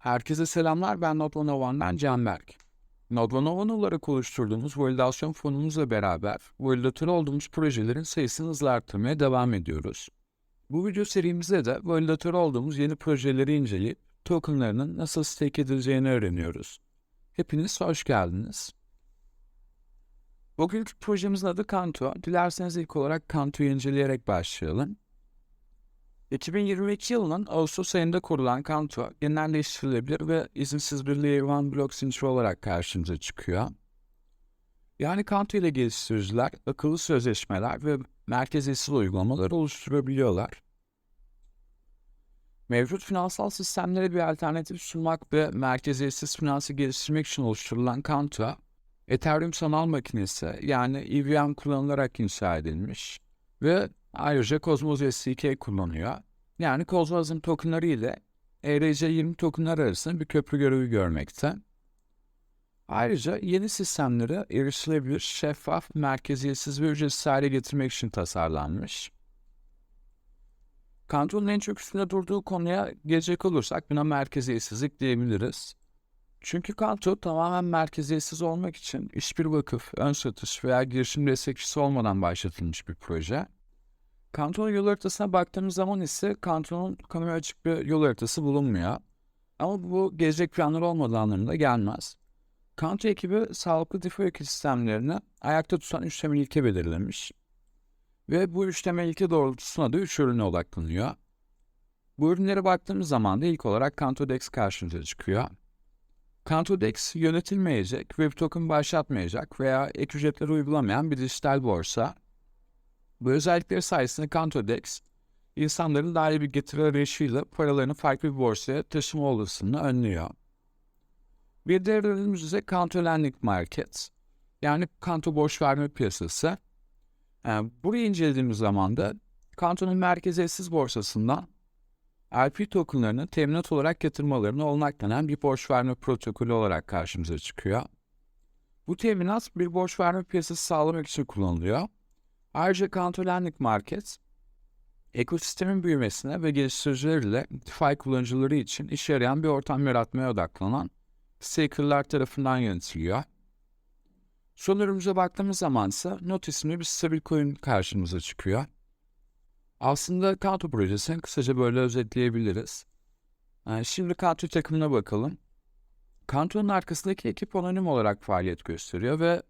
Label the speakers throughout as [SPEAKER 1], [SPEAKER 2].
[SPEAKER 1] Herkese selamlar. Ben Nodvanovan'dan Canberk. Nodvanovan olarak oluşturduğumuz validasyon fonumuzla beraber validatör olduğumuz projelerin sayısını hızla devam ediyoruz. Bu video serimizde de validatör olduğumuz yeni projeleri inceleyip tokenlarının nasıl stake edileceğini öğreniyoruz. Hepiniz hoş geldiniz. Bugünkü projemizin adı Kanto. Dilerseniz ilk olarak Kanto'yu inceleyerek başlayalım. 2022 yılının Ağustos ayında kurulan Kanto, genelleştirilebilir ve izinsiz bir Layer 1 blok zinciri olarak karşımıza çıkıyor. Yani Kanto ile geliştiriciler akıllı sözleşmeler ve merkeziyetsiz uygulamalar oluşturabiliyorlar. Mevcut finansal sistemlere bir alternatif sunmak ve merkeziyetsiz finansı geliştirmek için oluşturulan Kanto, Ethereum sanal makinesi yani EVM kullanılarak inşa edilmiş ve Ayrıca Cosmos SDK kullanıyor. Yani Cosmos'un tokenları ile ERC20 tokenlar arasında bir köprü görevi görmekte. Ayrıca yeni sistemleri erişilebilir, şeffaf, merkeziyetsiz ve ücretsiz hale getirmek için tasarlanmış. Kantonun en çok üstünde durduğu konuya gelecek olursak buna merkeziyetsizlik diyebiliriz. Çünkü Kanto tamamen merkeziyetsiz olmak için hiçbir vakıf, ön satış veya girişim destekçisi olmadan başlatılmış bir proje. Kantonun yol haritasına baktığımız zaman ise kantonun kamuya açık bir yol haritası bulunmuyor. Ama bu gelecek planları olmadığı anlamına gelmez. Kanto ekibi sağlıklı DeFi ekosistemlerini ayakta tutan üç temel ilke belirlemiş. Ve bu üç temel ilke doğrultusunda da üç ürüne odaklanıyor. Bu ürünlere baktığımız zaman da ilk olarak Kanto Dex karşımıza çıkıyor. Kanto Dex yönetilmeyecek, web token başlatmayacak veya ek ücretleri uygulamayan bir dijital borsa bu özellikleri sayesinde Kantodex, insanların iyi bir getiri arayışıyla paralarını farklı bir borsaya taşıma olasılığını önlüyor. Bir diğer ürünümüz ise Kanto Lending Market, yani Kanto borç verme piyasası. Yani burayı incelediğimiz zaman da Kanto'nun merkeziyetsiz borsasından LP tokenlarını teminat olarak yatırmalarını olanaklanan bir borç verme protokolü olarak karşımıza çıkıyor. Bu teminat bir borç verme piyasası sağlamak için kullanılıyor Ayrıca Counterlanding Market, ekosistemin büyümesine ve geliştiriciler ile DeFi kullanıcıları için işe yarayan bir ortam yaratmaya odaklanan stakerlar tarafından yönetiliyor. Son ürünümüze baktığımız zaman ise Not isimli bir stabil coin karşımıza çıkıyor. Aslında Kanto projesini kısaca böyle özetleyebiliriz. Yani şimdi Kanto takımına bakalım. Kanto'nun arkasındaki ekip anonim olarak faaliyet gösteriyor ve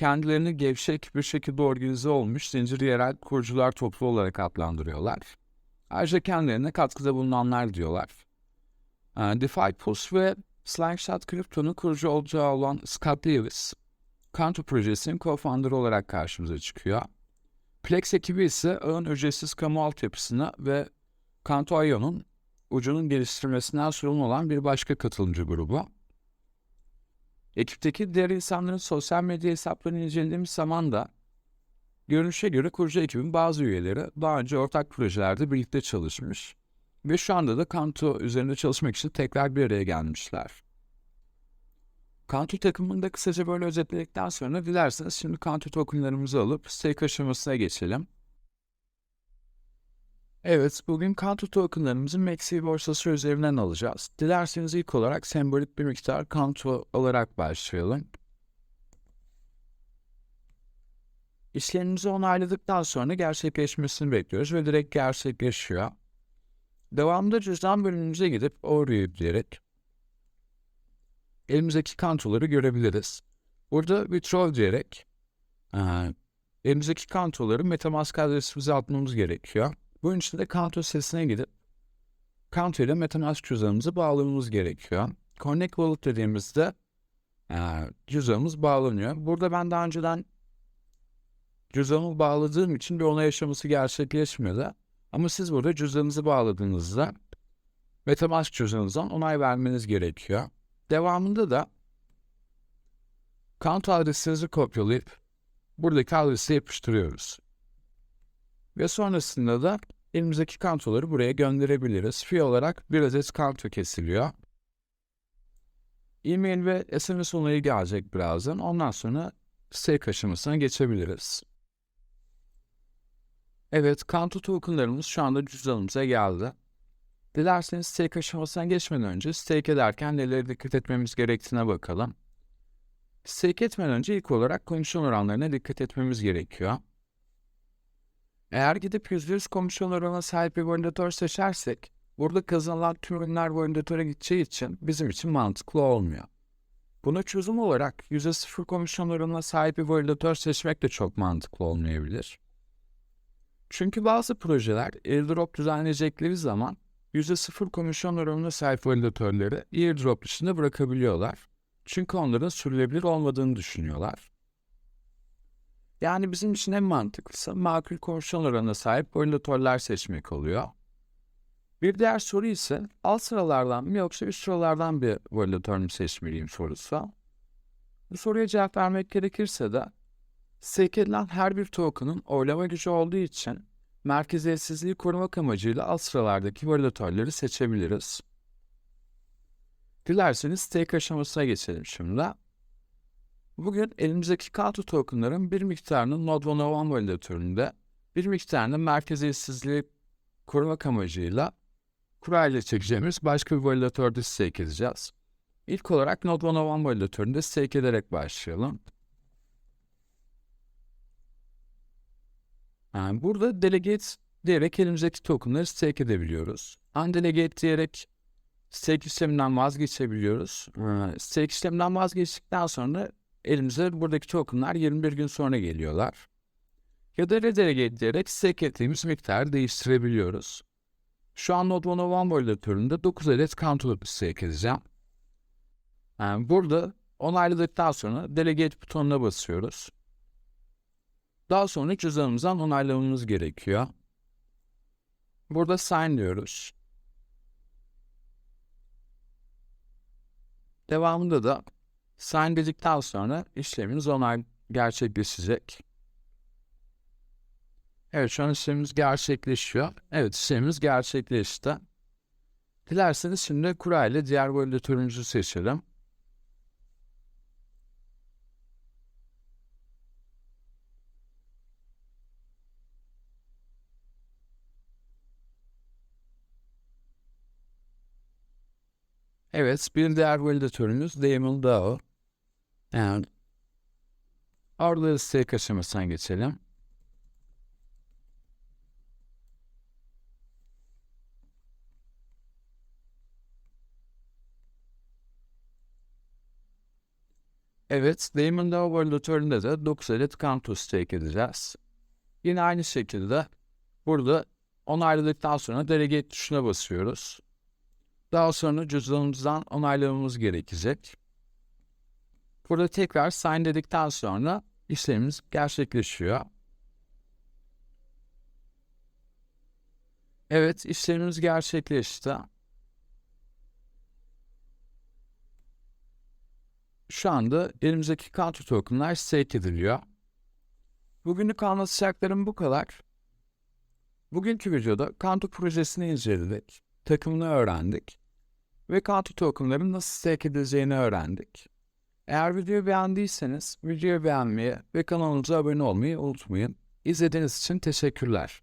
[SPEAKER 1] kendilerini gevşek bir şekilde organize olmuş zincir yerel kurucular toplu olarak adlandırıyorlar. Ayrıca kendilerine katkıda bulunanlar diyorlar. Ee, DeFi Pulse ve Slingshot Crypto'nun kurucu olacağı olan Scott Lewis, Kanto projesinin co-founder olarak karşımıza çıkıyor. Plex ekibi ise ağın ücretsiz kamu altyapısına ve Kanto.io'nun ucunun geliştirmesinden sorumlu olan bir başka katılımcı grubu. Ekipteki diğer insanların sosyal medya hesaplarını incelediğimiz zaman da görünüşe göre kurucu ekibin bazı üyeleri daha önce ortak projelerde birlikte çalışmış ve şu anda da Kanto üzerinde çalışmak için tekrar bir araya gelmişler. Kanto takımını da kısaca böyle özetledikten sonra dilerseniz şimdi Kanto tokenlarımızı alıp stake aşamasına geçelim. Evet, bugün Kanto tokenlarımızı Maxi borsası üzerinden alacağız. Dilerseniz ilk olarak sembolik bir miktar Kanto alarak başlayalım. İşlemimizi onayladıktan sonra gerçekleşmesini bekliyoruz ve direkt gerçekleşiyor. Devamında cüzdan bölümümüze gidip oraya diyerek elimizdeki kantoları görebiliriz. Burada withdraw diyerek elimizdeki kantoları Metamask adresimize atmamız gerekiyor. Bunun için de counter sitesine gidip counter ile MetaMask cüzdanımızı bağlamamız gerekiyor. Connect Wallet dediğimizde e, cüzdanımız bağlanıyor. Burada ben daha önceden cüzdanımı bağladığım için bir onay aşaması gerçekleşmedi. Ama siz burada cüzdanınızı bağladığınızda MetaMask cüzdanınızdan onay vermeniz gerekiyor. Devamında da count adresinizi kopyalayıp buradaki adresi yapıştırıyoruz. Ve sonrasında da elimizdeki kantoları buraya gönderebiliriz. Fee olarak bir adet kanto kesiliyor. E-mail ve SMS onayı gelecek birazdan. Ondan sonra stake aşamasına geçebiliriz. Evet, kanto tokenlarımız şu anda cüzdanımıza geldi. Dilerseniz stake aşamasına geçmeden önce stake ederken nelere dikkat etmemiz gerektiğine bakalım. Stake etmeden önce ilk olarak komisyon oranlarına dikkat etmemiz gerekiyor. Eğer gidip %100 komisyon oranına sahip bir validatör seçersek, burada kazanılan tüm ürünler validatöre gideceği için bizim için mantıklı olmuyor. Buna çözüm olarak %0 komisyon oranına sahip bir validatör seçmek de çok mantıklı olmayabilir. Çünkü bazı projeler airdrop düzenleyecekleri zaman %0 komisyon oranına sahip validatörleri airdrop dışında bırakabiliyorlar. Çünkü onların sürülebilir olmadığını düşünüyorlar. Yani bizim için en mantıklısı makul komisyon oranına sahip validatörler seçmek oluyor. Bir diğer soru ise alt sıralardan mı yoksa üst sıralardan bir validatör mü seçmeliyim sorusu. Bu soruya cevap vermek gerekirse de stake her bir token'ın oylama gücü olduğu için merkeziyetsizliği korumak amacıyla alt sıralardaki validatörleri seçebiliriz. Dilerseniz stake aşamasına geçelim şimdi. Bugün elimizdeki Kanto tokenların bir miktarının Node 101 validatöründe, bir miktarını merkeziyetsizliği korumak amacıyla kura ile çekeceğimiz başka bir validatörde stake edeceğiz. İlk olarak Node 101 validatöründe stake ederek başlayalım. Yani burada delegate diyerek elimizdeki tokenları stake edebiliyoruz. Undelegate diyerek stake işleminden vazgeçebiliyoruz. Stake işleminden vazgeçtikten sonra elimize buradaki tokenlar 21 gün sonra geliyorlar. Ya da redelegate diyerek stake ettiğimiz miktarı değiştirebiliyoruz. Şu an Node 101 validatöründe 9 adet counter stake edeceğim. Yani burada onayladıktan sonra delegate butonuna basıyoruz. Daha sonra cüzdanımızdan onaylamamız gerekiyor. Burada sign diyoruz. Devamında da sign dedikten sonra işlemimiz onay gerçekleşecek. Evet şu an işlemimiz gerçekleşiyor. Evet işlemimiz gerçekleşti. Dilerseniz şimdi kura ile diğer validatörümüzü seçelim. Evet, bir diğer validatörümüz Damon DAO. Yani orada stake aşamasına geçelim. Evet, Damon DAO validatöründe de 9 adet Kanto stake edeceğiz. Yine aynı şekilde burada onayladıktan sonra delegate tuşuna basıyoruz. Daha sonra cüzdanımızdan onaylamamız gerekecek. Burada tekrar sign dedikten sonra işlemimiz gerçekleşiyor. Evet işlemimiz gerçekleşti. Şu anda elimizdeki counter tokenlar stake ediliyor. Bugünlük anlatacaklarım bu kadar. Bugünkü videoda Kanto projesini inceledik, takımını öğrendik ve Kanto tokenların nasıl stake edileceğini öğrendik. Eğer videoyu beğendiyseniz videoyu beğenmeyi ve kanalımıza abone olmayı unutmayın. İzlediğiniz için teşekkürler.